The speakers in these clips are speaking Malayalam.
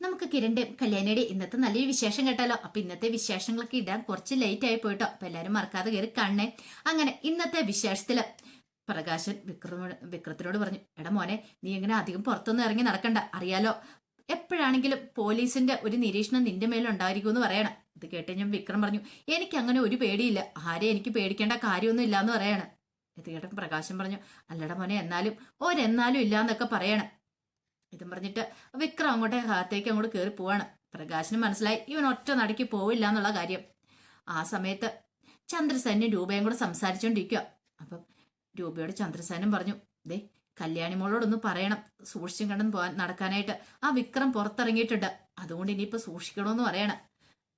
നമുക്ക് കിരണിന്റെ കല്യാണിയുടെ ഇന്നത്തെ നല്ലൊരു വിശേഷം കേട്ടാലോ? അപ്പൊ ഇന്നത്തെ വിശേഷങ്ങളൊക്കെ ഇടാൻ കുറച്ച് ലേറ്റ് ആയി പോയിട്ടോ. അപ്പൊ എല്ലാരും മറക്കാതെ കയറി കാണണേ. അങ്ങനെ ഇന്നത്തെ വിശേഷത്തിൽ പ്രകാശൻ വിക്രമോട് വിക്രത്തിനോട് പറഞ്ഞു എടാ മോനെ നീ എങ്ങനെ അധികം പുറത്തൊന്നും ഇറങ്ങി നടക്കണ്ട അറിയാലോ? എപ്പോഴാണെങ്കിലും പോലീസിന്റെ ഒരു നിരീക്ഷണം നിന്റെ മേലുണ്ടായിരിക്കും എന്ന് പറയണം. ഇത് കേട്ട് ഞാൻ വിക്രം പറഞ്ഞു എനിക്ക് അങ്ങനെ ഒരു പേടിയില്ല. ആരെയും എനിക്ക് പേടിക്കേണ്ട കാര്യമൊന്നും ഇല്ല എന്ന് പറയണം. ഇത് കേട്ടപ്പോൾ പ്രകാശൻ പറഞ്ഞു അല്ലട മോനെ എന്നാലും ഒരെന്നാലും ഇല്ല എന്നൊക്കെ പറയണം. ഇതും പറഞ്ഞിട്ട് വിക്രം അങ്ങോട്ടേ അകത്തേക്ക് അങ്ങോട്ട് കയറി പോവാണ്. പ്രകാശിന് മനസ്സിലായി ഇവൻ ഒറ്റ നടക്ക് പോവില്ല എന്നുള്ള കാര്യം. ആ സമയത്ത് ചന്ദ്രസേനും രൂപയും കൂടെ സംസാരിച്ചുകൊണ്ടിരിക്കുക അപ്പം രൂപയോട് ചന്ദ്രസേനും പറഞ്ഞു ദേ കല്യാണി മോളോടൊന്ന് പറയണം. സൂക്ഷിച്ചും കണ്ടും പോകാൻ നടക്കാനായിട്ട്. ആ വിക്രം പുറത്തിറങ്ങിയിട്ടുണ്ട്. അതുകൊണ്ട് ഇനിയിപ്പോ സൂക്ഷിക്കണമെന്ന് പറയണം.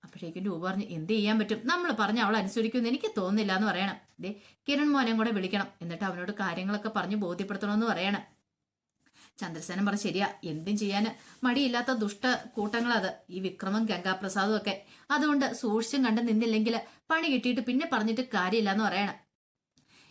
അപ്പോഴേക്കും രൂപ പറഞ്ഞു എന്ത് ചെയ്യാൻ പറ്റും? നമ്മൾ പറഞ്ഞ അവൾ അനുസരിക്കുമെന്ന് എനിക്ക് തോന്നുന്നില്ല എന്ന് പറയണം. ദേ കിരൺ മോനെ കൂടെ വിളിക്കണം. എന്നിട്ട് അവനോട് കാര്യങ്ങളൊക്കെ പറഞ്ഞ് ബോധ്യപ്പെടുത്തണമെന്ന് പറയണം. ചന്ദ്രസേനൻ പറഞ്ഞ ശരിയാ. എന്തും ചെയ്യാൻ മടിയില്ലാത്ത ദുഷ്ട കൂട്ടങ്ങളത്. ഈ വിക്രമം ഗംഗാപ്രസാദും ഒക്കെ. അതുകൊണ്ട് സൂക്ഷിച്ചും കണ്ട് നിന്നില്ലെങ്കിൽ പണി കിട്ടിയിട്ട് പിന്നെ പറഞ്ഞിട്ട് കാര്യമില്ല എന്ന് പറയണം.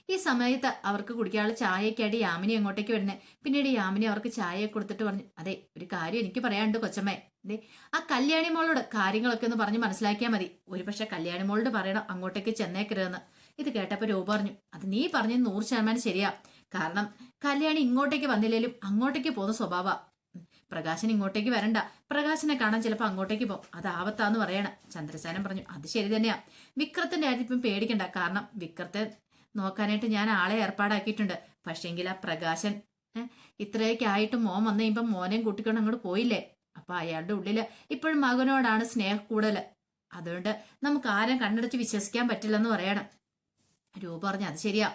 ഈ സമയത്ത് അവർക്ക് കുടിക്കാനുള്ള ചായയൊക്കെയായിട്ട് യാമിനി അങ്ങോട്ടേക്ക് വരുന്നത് പിന്നീട് യാമിനി അവർക്ക് ചായ കൊടുത്തിട്ട് പറഞ്ഞു അതെ ഒരു കാര്യം എനിക്ക് പറയാനുണ്ട് കൊച്ചമ്മേ. അതെ ആ കല്യാണി മോളോട് കാര്യങ്ങളൊക്കെ ഒന്ന് പറഞ്ഞ് മനസ്സിലാക്കിയാൽ മതി. ഒരു പക്ഷെ കല്യാണി മോളോട് പറയണം അങ്ങോട്ടേക്ക് ചെന്നേക്കരുതെന്ന്. ഇത് കേട്ടപ്പോൾ രൂപ പറഞ്ഞു അത് നീ പറഞ്ഞത് നൂറ് ശതമാനം ശരിയാ. കാരണം കല്യാണി ഇങ്ങോട്ടേക്ക് വന്നില്ലേലും അങ്ങോട്ടേക്ക് പോകുന്ന സ്വഭാവ. പ്രകാശൻ ഇങ്ങോട്ടേക്ക് വരണ്ട. പ്രകാശനെ കാണാൻ ചിലപ്പോൾ അങ്ങോട്ടേക്ക് പോകും. അത് ആപത്താന്ന് പറയണം. ചന്ദ്രസേനൻ പറഞ്ഞു അത് ശരി തന്നെയാ. വിക്രത്തിന്റെ കാര്യം ഇപ്പം പേടിക്കണ്ട. കാരണം വിക്രത്തെ നോക്കാനായിട്ട് ഞാൻ ആളെ ഏർപ്പാടാക്കിയിട്ടുണ്ട്. പക്ഷേങ്കിൽ ആ പ്രകാശൻ ഇത്രയൊക്കെ ആയിട്ട് മോൻ വന്നു കഴിയുമ്പോൾ മോനെയും കൂട്ടിക്കൊണ്ട് അങ്ങോട്ട് പോയില്ലേ? അപ്പൊ അയാളുടെ ഉള്ളിൽ ഇപ്പോഴും മകനോടാണ് സ്നേഹ കൂടുതൽ അതുകൊണ്ട് നമുക്ക് ആരും കണ്ണടച്ച് വിശ്വസിക്കാൻ പറ്റില്ലെന്ന് പറയണം. രൂപ പറഞ്ഞു അത് ശരിയാ.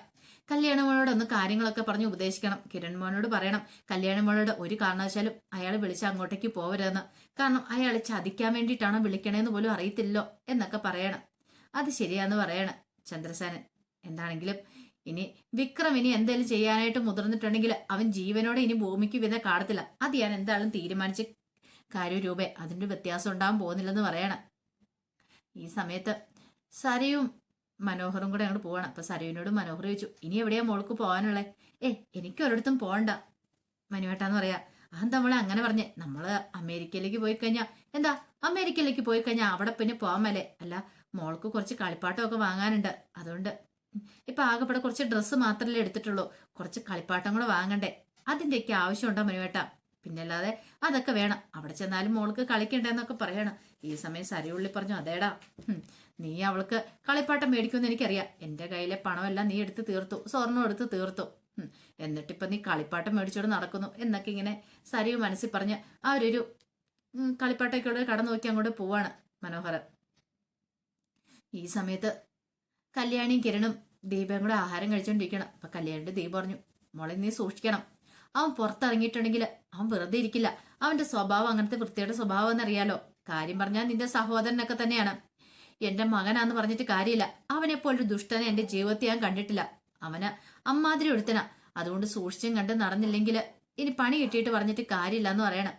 കല്യാണമോളോട് ഒന്ന് കാര്യങ്ങളൊക്കെ പറഞ്ഞ് ഉപദേശിക്കണം. കിരൺ മോനോട് പറയണം കല്യാണമോളോട് ഒരു കാരണവശാലും അയാൾ വിളിച്ച് അങ്ങോട്ടേക്ക് പോവരുതെന്ന്. കാരണം അയാൾ ചതിക്കാൻ വേണ്ടിയിട്ടാണോ വിളിക്കണേന്ന് പോലും അറിയത്തില്ലോ എന്നൊക്കെ പറയണം. അത് ശരിയാന്ന് പറയണം ചന്ദ്രസേനൻ. എന്താണെങ്കിലും ഇനി വിക്രം ഇനി എന്തെങ്കിലും ചെയ്യാനായിട്ട് മുതിർന്നിട്ടുണ്ടെങ്കിൽ അവൻ ജീവനോടെ ഇനി ഭൂമിക്ക് വിധ കാണത്തില്ല. അത് ഞാൻ എന്തായാലും തീരുമാനിച്ച കാര്യരൂപേ അതിന്റെ വ്യത്യാസം ഉണ്ടാകാൻ പോകുന്നില്ലെന്ന് പറയണം. ഈ സമയത്ത് സരയും മനോഹറും കൂടെ അങ്ങോട്ട് പോവാണ്. അപ്പൊ സരയുവിനോട് മനോഹർ ചോദിച്ചു ഇനി എവിടെയാ മോൾക്ക് പോകാനുള്ളത് ഏ എനിക്ക് ഒരിടത്തും പോകണ്ട മനുവേട്ടാന്ന് പറയാ അതെന്താ നമ്മളെ അങ്ങനെ പറഞ്ഞേ? നമ്മൾ അമേരിക്കയിലേക്ക് പോയി കഴിഞ്ഞാ എന്താ? അമേരിക്കയിലേക്ക് പോയി കഴിഞ്ഞാൽ അവിടെ പിന്നെ പോകാൻ മേലെ. അല്ല മോൾക്ക് കുറച്ച് കളിപ്പാട്ടമൊക്കെ വാങ്ങാനുണ്ട്. അതുകൊണ്ട് ഇപ്പൊ ആകെപ്പെടെ കുറച്ച് ഡ്രസ്സ് മാത്രമല്ലേ എടുത്തിട്ടുള്ളൂ. കുറച്ച് കളിപ്പാട്ടം കൂടെ വാങ്ങണ്ടേ? അതിന്റെയൊക്കെ ആവശ്യമുണ്ടോ മനുവേട്ട? പിന്നല്ലാതെ അതൊക്കെ വേണം. അവിടെ ചെന്നാലും മോൾക്ക് കളിക്കണ്ടെന്നൊക്കെ പറയണം. ഈ സമയം സരിയുള്ളി പറഞ്ഞു അതേടാ നീ അവൾക്ക് കളിപ്പാട്ടം മേടിക്കുമെന്ന് എനിക്കറിയാം. എന്റെ കയ്യിലെ പണമെല്ലാം നീ എടുത്ത് തീർത്തു സ്വർണം എടുത്ത് തീർത്തു. എന്നിട്ടിപ്പം നീ കളിപ്പാട്ടം മേടിച്ചോട് നടക്കുന്നു. എന്നൊക്കെ ഇങ്ങനെ സരിയു മനസ്സിൽ പറഞ്ഞ് ആ ഒരു കളിപ്പാട്ടൊക്കെ കടന്നു നോക്കി അങ്ങോട്ട് പോവാണ് മനോഹരൻ ഈ സമയത്ത് കല്യാണിയും കിരണും ദീപയും കൂടെ ആഹാരം കഴിച്ചുകൊണ്ടിരിക്കണം അപ്പൊ കല്യാണിന്റെ ദീപം പറഞ്ഞു മോളെ നീ സൂക്ഷിക്കണം. അവൻ പുറത്തിറങ്ങിയിട്ടുണ്ടെങ്കിൽ അവൻ വെറുതെ ഇരിക്കില്ല. അവന്റെ സ്വഭാവം അങ്ങനത്തെ വൃത്തിയുടെ സ്വഭാവം എന്നറിയാലോ കാര്യം പറഞ്ഞാൽ നിന്റെ സഹോദരനൊക്കെ തന്നെയാണ്. എന്റെ മകനാന്ന് പറഞ്ഞിട്ട് കാര്യമില്ല. അവനെപ്പോലൊരു ദുഷ്ടനെ എന്റെ ജീവിതത്തിൽ ഞാൻ കണ്ടിട്ടില്ല. അവന് അമ്മാതിരി ഒരുത്തന. അതുകൊണ്ട് സൂക്ഷിച്ചും കണ്ട് നടന്നില്ലെങ്കിൽ ഇനി പണി കിട്ടിയിട്ട് പറഞ്ഞിട്ട് കാര്യമില്ല എന്ന് പറയണം.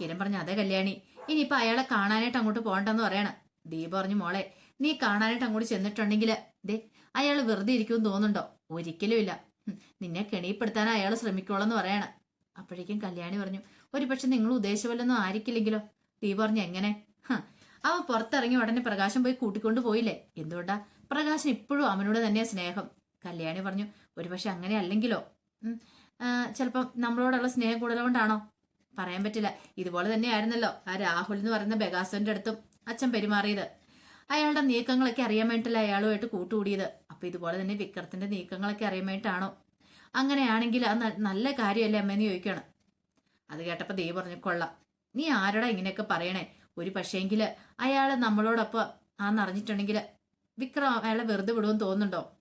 കിരൺ പറഞ്ഞു അതേ കല്യാണി. ഇനിയിപ്പൊ അയാളെ കാണാനായിട്ട് അങ്ങോട്ട് പോകണ്ടെന്ന് പറയണം. ദീപ പറഞ്ഞു മോളെ നീ കാണാനായിട്ട് അങ്ങോട്ട് ചെന്നിട്ടുണ്ടെങ്കിൽ ദേ അയാൾ വെറുതെ ഇരിക്കുമെന്ന് തോന്നുന്നുണ്ടോ? ഒരിക്കലും ഇല്ല. നിന്നെ കെണിപ്പെടുത്താൻ അയാൾ ശ്രമിക്കോളെന്ന് പറയണം. അപ്പോഴേക്കും കല്യാണി പറഞ്ഞു ഒരു പക്ഷെ നിങ്ങൾ ഉദ്ദേശിച്ചവല്ലൊന്നും ആയിരിക്കില്ലെങ്കിലോ? തീ പറഞ്ഞു എങ്ങനെ? അവ പുറത്തിറങ്ങി ഉടനെ പ്രകാശം പോയി കൂട്ടിക്കൊണ്ട് പോയില്ലേ? എന്തുകൊണ്ടാ? പ്രകാശം ഇപ്പോഴും അവനോട് തന്നെയാ സ്നേഹം. കല്യാണി പറഞ്ഞു ഒരു പക്ഷെ അങ്ങനെ അല്ലെങ്കിലോ? ചിലപ്പം നമ്മളോടുള്ള സ്നേഹം കൂടുതലുകൊണ്ടാണോ? പറയാൻ പറ്റില്ല. ഇതുപോലെ തന്നെ ആയിരുന്നല്ലോ ആ രാഹുൽ എന്ന് പറയുന്ന ബഗാസന്റെ അടുത്തും അച്ഛൻ പെരുമാറിയത്. അയാളുടെ നീക്കങ്ങളൊക്കെ അറിയാൻ വേണ്ടിയിട്ടല്ല അയാളുമായിട്ട് കൂട്ടുകൂടിയത്. അപ്പൊ ഇതുപോലെ തന്നെ വിക്രത്തിന്റെ നീക്കങ്ങളൊക്കെ അറിയാൻ വേണ്ടിയിട്ടാണോ അങ്ങനെയാണെങ്കിൽ അത് നല്ല കാര്യമല്ലേ അമ്മേന്ന് ചോദിക്കണം. അത് കേട്ടപ്പോൾ ദൈവം പറഞ്ഞു കൊള്ളാം. നീ ആരോടാ ഇങ്ങനെയൊക്കെ പറയണേ? ഒരു പക്ഷേങ്കിൽ അയാൾ നമ്മളോടൊപ്പം ആന്നറിഞ്ഞിട്ടുണ്ടെങ്കിൽ വിക്രം അയാളെ വെറുതെ വിടുമെന്ന് തോന്നുന്നുണ്ടോ?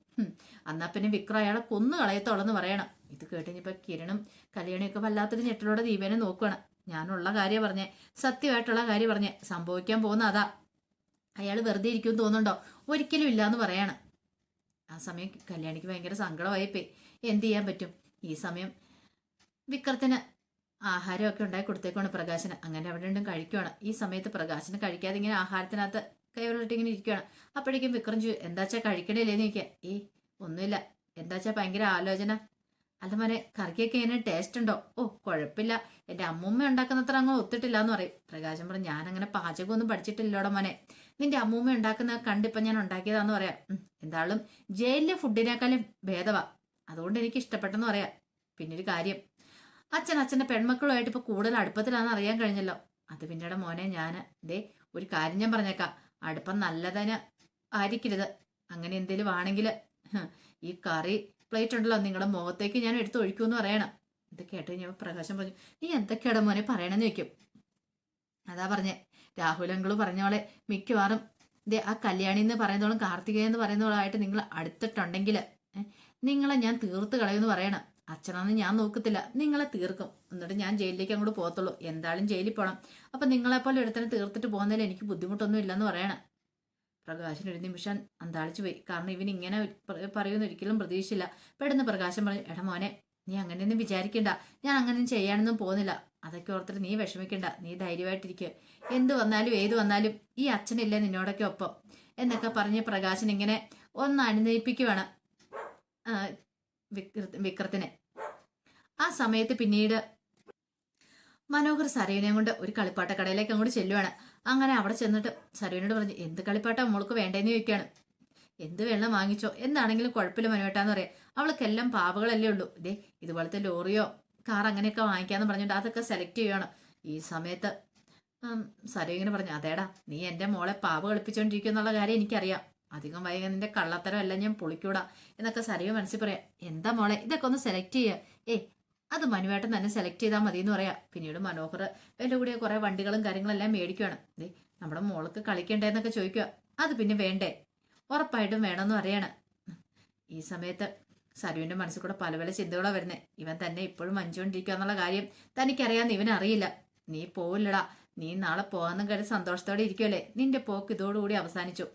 അന്നാ എന്നാ പിന്നെ വിക്രം അയാളെ കൊന്നു കളയത്തോളെന്ന് പറയണം. ഇത് കേട്ടുകഴിഞ്ഞപ്പോ കിരണും കല്യാണിയൊക്കെ വല്ലാത്തൊരു ഞെട്ടലോടെ ദീപനെ നോക്കുകയാണ് ഞാനുള്ള കാര്യം പറഞ്ഞേ. സത്യമായിട്ടുള്ള കാര്യം പറഞ്ഞേ. സംഭവിക്കാൻ പോകുന്ന അതാ. അയാൾ വെറുതെ ഇരിക്കുമെന്ന് തോന്നുന്നുണ്ടോ? ഒരിക്കലും ഇല്ലാന്ന് പറയാണ്. ആ സമയം കല്യാണിക്ക് ഭയങ്കര സങ്കടമായിപ്പോയി എന്ത് ചെയ്യാൻ പറ്റും? ഈ സമയം വിക്രത്തിന് ആഹാരമൊക്കെ ഉണ്ടായി കൊടുത്തേക്കാണ് പ്രകാശന്. അങ്ങനെ അവിടെ ഉണ്ടും കഴിക്കുവാണ്. ഈ സമയത്ത് പ്രകാശന് കഴിക്കാതെ ഇങ്ങനെ ആഹാരത്തിനകത്ത് കൈവരിട്ട് ഇങ്ങനെ ഇരിക്കുകയാണ് അപ്പോഴേക്കും വിക്രം എന്താച്ചാ കഴിക്കണില്ലേന്ന് ചോദിക്കുക. ഏ ഒന്നുമില്ല. എന്താച്ചാ ഭയങ്കര ആലോചന? അല്ല മോനെ കറിക്കൊക്കെ ഇങ്ങനെ ടേസ്റ്റ് ഉണ്ടോ? ഓ കുഴപ്പമില്ല എന്റെ അമ്മൂമ്മ ഉണ്ടാക്കുന്നത്ര അങ്ങ് ഒത്തിട്ടില്ല എന്ന് പറയും. പ്രകാശം പറഞ്ഞു ഞാൻ അങ്ങനെ പാചകമൊന്നും പഠിച്ചിട്ടില്ലോടോ മോനെ. നിന്റെ അമ്മൂമ്മ ഉണ്ടാക്കുന്ന കണ്ടിപ്പം ഞാൻ ഉണ്ടാക്കിയതാന്ന് പറയാം. എന്തായാലും ജയിലിലെ ഫുഡിനേക്കാളും ഭേദവാ. അതുകൊണ്ട് എനിക്ക് ഇഷ്ടപ്പെട്ടെന്ന് പറയാ. പിന്നെ ഒരു കാര്യം. അച്ഛൻ അച്ഛന്റെ പെൺമക്കളുമായിട്ട് ഇപ്പൊ കൂടുതൽ അടുപ്പത്തിലാണെന്ന് അറിയാൻ കഴിഞ്ഞല്ലോ. അത് പിന്നീട് മോനെ ഞാൻ ദേ ഒരു കാര്യം ഞാൻ പറഞ്ഞേക്കാം. അടുപ്പം നല്ലതിന് ആയിരിക്കരുത്. അങ്ങനെ എന്തേലും ആണെങ്കിൽ ഈ കറി പ്ലേറ്റ് ഉണ്ടല്ലോ നിങ്ങളുടെ മുഖത്തേക്ക് ഞാൻ എടുത്ത് ഒഴിക്കുമെന്ന് പറയണം. ഇത് കേട്ട് ഞാൻ പ്രകാശം പറഞ്ഞു നീ എന്തൊക്കെയാണ് മോനെ പറയണമെന്ന് വെക്കും അതാ പറഞ്ഞേ. രാഹുലങ്കൾ പറഞ്ഞോളെ മിക്കവാറും ദേ ആ കല്യാണി എന്ന് പറയുന്നോളും കാർത്തികേയ എന്ന് പറയുന്നോളായിട്ട് നിങ്ങൾ അടുത്തിട്ടുണ്ടെങ്കിൽ നിങ്ങളെ ഞാൻ തീർത്ത് കളയുമെന്ന് പറയണം. അച്ഛനാന്ന് ഞാൻ നോക്കത്തില്ല. നിങ്ങളെ തീർക്കും. എന്നിട്ട് ഞാൻ ജയിലിലേക്ക് അങ്ങോട്ട് പോകത്തുള്ളൂ. എന്തായാലും ജയിലിൽ പോകണം അപ്പൊ നിങ്ങളെപ്പോലെ ഒരുത്തനെ തീർത്തിട്ട് പോകുന്നതിൽ എനിക്ക് ബുദ്ധിമുട്ടൊന്നും ഇല്ലെന്ന് പറയണം. പ്രകാശൻ ഒരു നിമിഷം അന്താളിച്ചു പോയി. കാരണം ഇവൻ ഇങ്ങനെ പറയുമെന്ന് ഒരിക്കലും പ്രതീക്ഷിച്ചില്ല. പെട്ടെന്ന് പ്രകാശം പറഞ്ഞു എടാ മോനെ നീ അങ്ങനെയൊന്നും വിചാരിക്കണ്ട. ഞാൻ അങ്ങനെയൊന്നും ചെയ്യാനൊന്നും പോകുന്നില്ല. അതൊക്കെ ഓർത്തിട്ട് നീ വിഷമിക്കണ്ട. നീ ധൈര്യമായിട്ടിരിക്കുക എന്ത് വന്നാലും ഏത് വന്നാലും ഈ അച്ഛനില്ലേ നിന്നോടൊക്കെ ഒപ്പം. എന്നൊക്കെ പറഞ്ഞ് പ്രകാശൻ ഇങ്ങനെ ഒന്ന് അനുനയിപ്പിക്കുവാണ് വിക്രത്തിനെ ആ സമയത്ത് പിന്നീട് മനോഹർ സരയനെ കൊണ്ട് ഒരു കളിപ്പാട്ട കടയിലേക്ക് അങ്ങോട്ട് ചെല്ലുവാണ്. അങ്ങനെ അവിടെ ചെന്നിട്ട് സരുവിനോട് പറഞ്ഞു എന്ത് കളിപ്പാട്ടാ മോൾക്ക് വേണ്ടേന്ന് ചോദിക്കുകയാണ് എന്ത് വെള്ളം വാങ്ങിച്ചോ? എന്താണെങ്കിലും കുഴപ്പമില്ല മനുവേട്ടാന്ന് പറയാം. അവൾക്കെല്ലാം പാവകളല്ലേ ഉള്ളൂ. ഇതേ ഇതുപോലത്തെ ലോറിയോ കാർ അങ്ങനെയൊക്കെ വാങ്ങിക്കാന്ന് പറഞ്ഞിട്ട് അതൊക്കെ സെലക്ട് ചെയ്യുകയാണ് ഈ സമയത്ത് സരു ഇങ്ങനെ പറഞ്ഞു അതേടാ നീ എന്റെ മോളെ പാവ കളിപ്പിച്ചോണ്ടിരിക്കും എന്നുള്ള കാര്യം എനിക്കറിയാം. അധികം വൈകി നിന്റെ കള്ളത്തരം എല്ലാം ഞാൻ പൊളിക്കൂടാ. എന്നൊക്കെ സരയു മനസ്സിൽ പറയാം എന്താ മോളെ ഇതൊക്കെ ഒന്ന് സെലക്ട് ചെയ്യുക ഏ അത് മനുവേട്ടൻ തന്നെ സെലക്ട് ചെയ്താൽ മതി എന്ന് പറയാം. പിന്നീട് മനോഹർ എന്റെ കൂടെ കുറെ വണ്ടികളും കാര്യങ്ങളെല്ലാം മേടിക്കുകയാണ് ദേ നമ്മുടെ മോൾക്ക് കളിക്കണ്ടേന്നൊക്കെ ചോദിക്കുക അത് പിന്നെ വേണ്ടേ? ഉറപ്പായിട്ടും വേണമെന്ന് പറയാണ്. ഈ സമയത്ത് സരുവിന്റെ മനസ്സിൽ കൂടെ പല പല ചിന്തകളാണ് വരുന്നത് ഇവൻ തന്നെ ഇപ്പോഴും വഞ്ചുകൊണ്ടിരിക്കുക എന്നുള്ള കാര്യം തനിക്കറിയാന്ന് ഇവൻ അറിയില്ല. നീ പോവില്ലടാ. നീ നാളെ പോകാന്നും കരുതി സന്തോഷത്തോടെ ഇരിക്കുമല്ലേ നിന്റെ പോക്ക് ഇതോടുകൂടി അവസാനിച്ചു.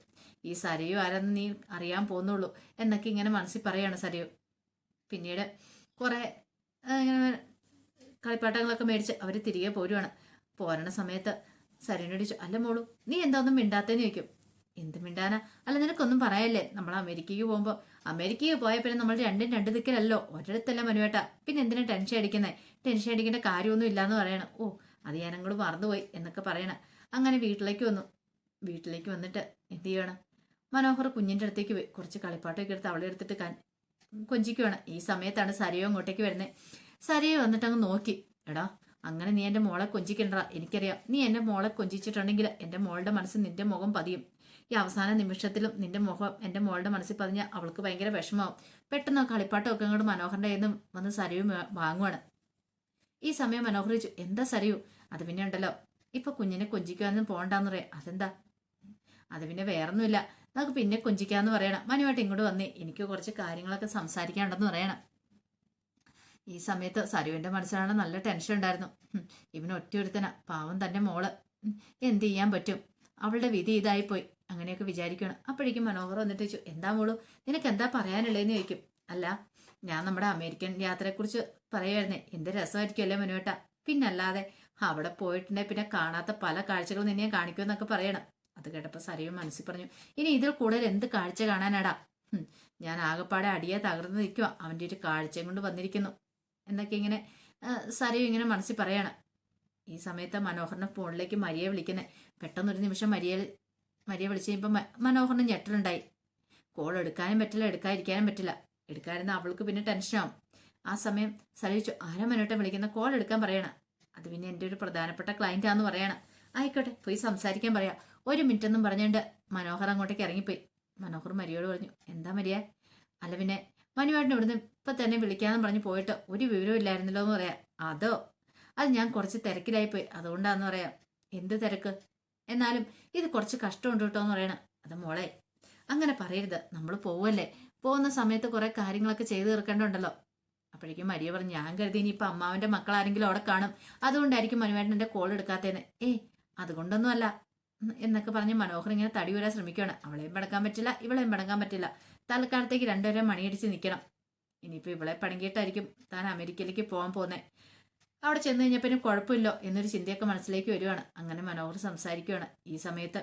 ഈ സരയു ആരെന്ന് നീ അറിയാൻ പോകുന്നുള്ളൂ എന്നൊക്കെ ഇങ്ങനെ മനസ്സിൽ പറയാണ് സരയു. പിന്നീട് കുറെ ഇങ്ങനെ കളിപ്പാട്ടങ്ങളൊക്കെ മേടിച്ച് അവർ തിരികെ പോരുവാണ്. പോരണ സമയത്ത് സരീന ചോദിച്ചു അല്ല മോളു നീ എന്താ ഒന്നും മിണ്ടാത്തേന്ന് ചോദിക്കും? എന്ത് മിണ്ടാനാ? അല്ല നിനക്കൊന്നും പറയല്ലേ നമ്മൾ അമേരിക്കയ്ക്ക് പോകുമ്പോൾ അമേരിക്കയ്ക്ക് പോയ പിന്നെ നമ്മൾ രണ്ടും രണ്ട് ദിക്കലല്ലോ. ഒരിടത്തല്ല മനുവേട്ട. പിന്നെ എന്തിനാ ടെൻഷൻ അടിക്കുന്നത് ടെൻഷൻ അടിക്കേണ്ട കാര്യമൊന്നും ഇല്ലാന്ന് പറയണം. ഓ അത് ഞാനങ്ങോട് മറന്നുപോയി എന്നൊക്കെ പറയണം. അങ്ങനെ വീട്ടിലേക്ക് വന്നു. വീട്ടിലേക്ക് വന്നിട്ട് എന്ത് ചെയ്യണം മനോഹർ കുഞ്ഞിന്റെ അടുത്തേക്ക് പോയി. കുറച്ച് കളിപ്പാട്ടൊക്കെ എടുത്ത് അവളെ എടുത്തിട്ട് കൊഞ്ചിക്കുവാണ്. ഈ സമയത്താണ് സരയോ അങ്ങോട്ടേക്ക് വരുന്നത് സരയോ വന്നിട്ട് അങ്ങ് നോക്കി. എടാ അങ്ങനെ നീ എന്റെ മോളെ കൊഞ്ചിക്കണ്ട എനിക്കറിയാം. നീ എന്റെ മോളെ കൊഞ്ചിച്ചിട്ടുണ്ടെങ്കിൽ എന്റെ മോളുടെ മനസ്സ് നിന്റെ മുഖം പതിയും. ഈ അവസാന നിമിഷത്തിലും നിന്റെ മുഖം എന്റെ മോളുടെ മനസ്സിൽ പതിഞ്ഞ അവൾക്ക് ഭയങ്കര വിഷമാവും പെട്ടെന്ന് കളിപ്പാട്ടമൊക്കെ അങ്ങോട്ട് മനോഹറിന്റെ കയ്യിൽ നിന്ന് വന്ന് സരയു വാങ്ങുവാണ്. ഈ സമയം മനോഹർ ചോദിച്ചു എന്താ സരയു? അത് പിന്നെ ഉണ്ടല്ലോ. ഇപ്പൊ കുഞ്ഞിനെ കൊഞ്ചിക്കാനൊന്നും പോകണ്ടെന്ന് പറയാം. അതെന്താ? അത് പിന്നെ വേറൊന്നുമില്ല. നമുക്ക് പിന്നെ കുഞ്ചിക്കാന്ന് പറയണം. മനുവായിട്ട് ഇങ്ങോട്ട് വന്നേ. എനിക്ക് കുറച്ച് കാര്യങ്ങളൊക്കെ സംസാരിക്കാനുണ്ടെന്ന് പറയണം. ഈ സമയത്ത് സരുവിന്റെ മനസ്സിലാണ് നല്ല ടെൻഷൻ ഉണ്ടായിരുന്നു. ഇവന് ഒറ്റ ഒരുത്തന പാവം തന്നെ മോൾ. എന്ത് ചെയ്യാൻ പറ്റും? അവളുടെ വിധി ഇതായിപ്പോയി. അങ്ങനെയൊക്കെ വിചാരിക്കണം. അപ്പോഴേക്കും മനോഹർ വന്നിട്ട് ചോദിച്ചു എന്താ മോളു? നിനക്ക് എന്താ പറയാനുള്ളതെന്ന് ചോദിക്കും. അല്ല ഞാൻ നമ്മുടെ അമേരിക്കൻ യാത്രയെക്കുറിച്ച് പറയുമായിരുന്നേ എന്ത് രസമായിരിക്കുമല്ലേ മനുവേട്ട പിന്നല്ലാതെ അവിടെ പോയിട്ടുണ്ടെങ്കിൽ പിന്നെ കാണാത്ത പല കാഴ്ചകളും നിന്നെ കാണിക്കുമെന്നൊക്കെ പറയണം. അത് കേട്ടപ്പോൾ സരയും മനസ്സിൽ പറഞ്ഞു ഇനി ഇതിൽ കൂടുതൽ എന്ത് കാഴ്ച കാണാനാടാ? ഞാൻ ആകെപ്പാടെ അടിയെ തകർന്ന് നിൽക്കുക അവന്റെ ഒരു കാഴ്ചയും കൊണ്ട് വന്നിരിക്കുന്നു. എന്നൊക്കെ ഇങ്ങനെ സരയും ഇങ്ങനെ മനസ്സിൽ പറയാണ്. ഈ സമയത്ത് മനോഹറിന്റെ ഫോണിലേക്ക് മരിയെ വിളിക്കുന്നത് പെട്ടെന്നൊരു നിമിഷം മരിയ മരിയ വിളിച്ചു കഴിയുമ്പോൾ മനോഹറിന് ഞെട്ടലുണ്ടായി. കോൾ എടുക്കാനും പറ്റില്ല എടുക്കാതിരിക്കാനും പറ്റില്ല. എടുക്കാതിരുന്ന അവൾക്ക് പിന്നെ ടെൻഷനാവും. ആ സമയം സരയിച്ചു ആരാ മനോട്ടെ വിളിക്കുന്ന? കോൾ എടുക്കാൻ പറയണം. അത് പിന്നെ എന്റെ ഒരു പ്രധാനപ്പെട്ട ആണെന്ന് പറയണം. ആയിക്കോട്ടെ പോയി സംസാരിക്കാൻ പറയാ. ഒരു മിനിറ്റ് ഒന്നും പറഞ്ഞുകൊണ്ട് മനോഹർ അങ്ങോട്ടേക്ക് ഇറങ്ങിപ്പോയി. മനോഹർ മരിയോട് പറഞ്ഞു എന്താ മരിയ? അല്ല പിന്നെ മനുവേട്ടൻ ഇവിടുന്ന് ഇപ്പൊ തന്നെ വിളിക്കാന്ന് പറഞ്ഞ് പോയിട്ട് ഒരു വിവരവും ഇല്ലായിരുന്നല്ലോ എന്ന് പറയാം. അതോ? അത് ഞാൻ കുറച്ച് തിരക്കിലായി തിരക്കിലായിപ്പോയി. അതുകൊണ്ടാന്ന് പറയാം. എന്ത് തിരക്ക്? എന്നാലും ഇത് കുറച്ച് കഷ്ടമുണ്ട് കേട്ടോ എന്ന് പറയണം. അത് മോളെ അങ്ങനെ പറയരുത്. നമ്മൾ പോവല്ലേ? പോകുന്ന സമയത്ത് കുറെ കാര്യങ്ങളൊക്കെ ചെയ്തു തീർക്കേണ്ടതുണ്ടല്ലോ. അപ്പോഴേക്കും മരിയ പറഞ്ഞു ഞാൻ കരുതി ഇനിയിപ്പോൾ അമ്മാവന്റെ മക്കൾ ആരെങ്കിലും അവിടെ കാണും. അതുകൊണ്ടായിരിക്കും മനുവേട്ടൻ എന്റെ കോൾ എടുക്കാത്തതെന്ന് ഏ അതുകൊണ്ടൊന്നും അല്ല ഉം, എന്നൊക്കെ പറഞ്ഞ് മനോഹർ ഇങ്ങനെ തടി വരാൻ ശ്രമിക്കുകയാണ്. അവളെയും പടക്കാൻ പറ്റില്ല ഇവളെയും പടക്കാൻ പറ്റില്ല. തൽക്കാലത്തേക്ക് രണ്ടുപേരെ മണിയടിച്ച് നിൽക്കണം. ഇനിയിപ്പോൾ ഇവളെ പടങ്കിയിട്ടായിരിക്കും താൻ അമേരിക്കയിലേക്ക് പോകാൻ പോകുന്നത് അവിടെ ചെന്ന് കഴിഞ്ഞാൽ പിന്നെ കുഴപ്പമില്ലോ എന്നൊരു ചിന്തയൊക്കെ മനസ്സിലേക്ക് വരുവാണ്. അങ്ങനെ മനോഹർ സംസാരിക്കുകയാണ്. ഈ സമയത്ത്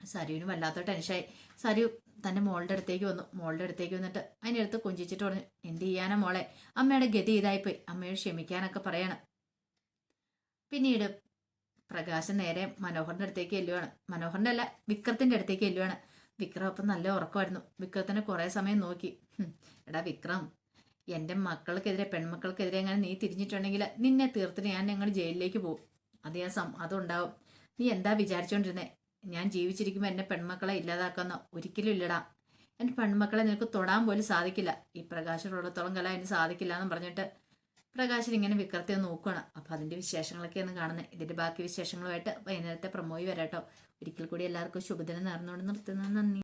സരുവിന് വല്ലാത്ത ടെൻഷായി സരു തന്റെ മോളുടെ അടുത്തേക്ക് വന്നു. മോളുടെ അടുത്തേക്ക് വന്നിട്ട് അതിനടുത്ത് കുഞ്ചിച്ചിട്ട് പറഞ്ഞു എന്ത് ചെയ്യാനാ മോളെ? അമ്മയുടെ ഗതി ഇതായിപ്പോയി. അമ്മയോട് ക്ഷമിക്കാനൊക്കെ പറയണം. പിന്നീട് പ്രകാശൻ നേരെ മനോഹറിന്റെ അടുത്തേക്ക് എല്ലുവാണ് മനോഹറിന്റെ അല്ല വിക്രത്തിന്റെ അടുത്തേക്ക് എല്ലുവാണ് വിക്രം അപ്പം നല്ല ഉറക്കമായിരുന്നു. വിക്രത്തിനെ കുറേ സമയം നോക്കി. എടാ വിക്രം എന്റെ മക്കൾക്കെതിരെ പെൺമക്കൾക്കെതിരെ അങ്ങനെ നീ തിരിഞ്ഞിട്ടുണ്ടെങ്കിൽ നിന്നെ തീർത്തിട്ട് ഞാൻ ഞങ്ങൾ ജയിലിലേക്ക് പോകും. അത് ഞാൻ സം അതുണ്ടാവും. നീ എന്താ വിചാരിച്ചോണ്ടിരുന്നേ? ഞാൻ ജീവിച്ചിരിക്കുമ്പോൾ എന്റെ പെൺമക്കളെ ഇല്ലാതാക്കുന്ന? ഒരിക്കലും ഇല്ലടാ. എന്റെ പെൺമക്കളെ നിനക്ക് തൊടാൻ പോലും സാധിക്കില്ല. ഈ പ്രകാശമുള്ളത്തോളം കല അതിന് സാധിക്കില്ല എന്ന് പറഞ്ഞിട്ട് പ്രകാശൻ ഇങ്ങനെ വിക്രത്തെ നോക്കുകയാണ് നോക്കുകയാണ് അതിന്റെ വിശേഷങ്ങളൊക്കെ വിശേഷങ്ങളൊക്കെയാണ് കാണുന്നത് ഇതിന്റെ ബാക്കി വിശേഷങ്ങളുമായിട്ട് വൈകുന്നേരത്തെ പ്രമോയി വരാട്ടോ. ഒരിക്കൽ കൂടി എല്ലാവർക്കും ശുഭദിനം നേർന്നുകൊണ്ട് നിർത്തുന്നത് നന്ദി.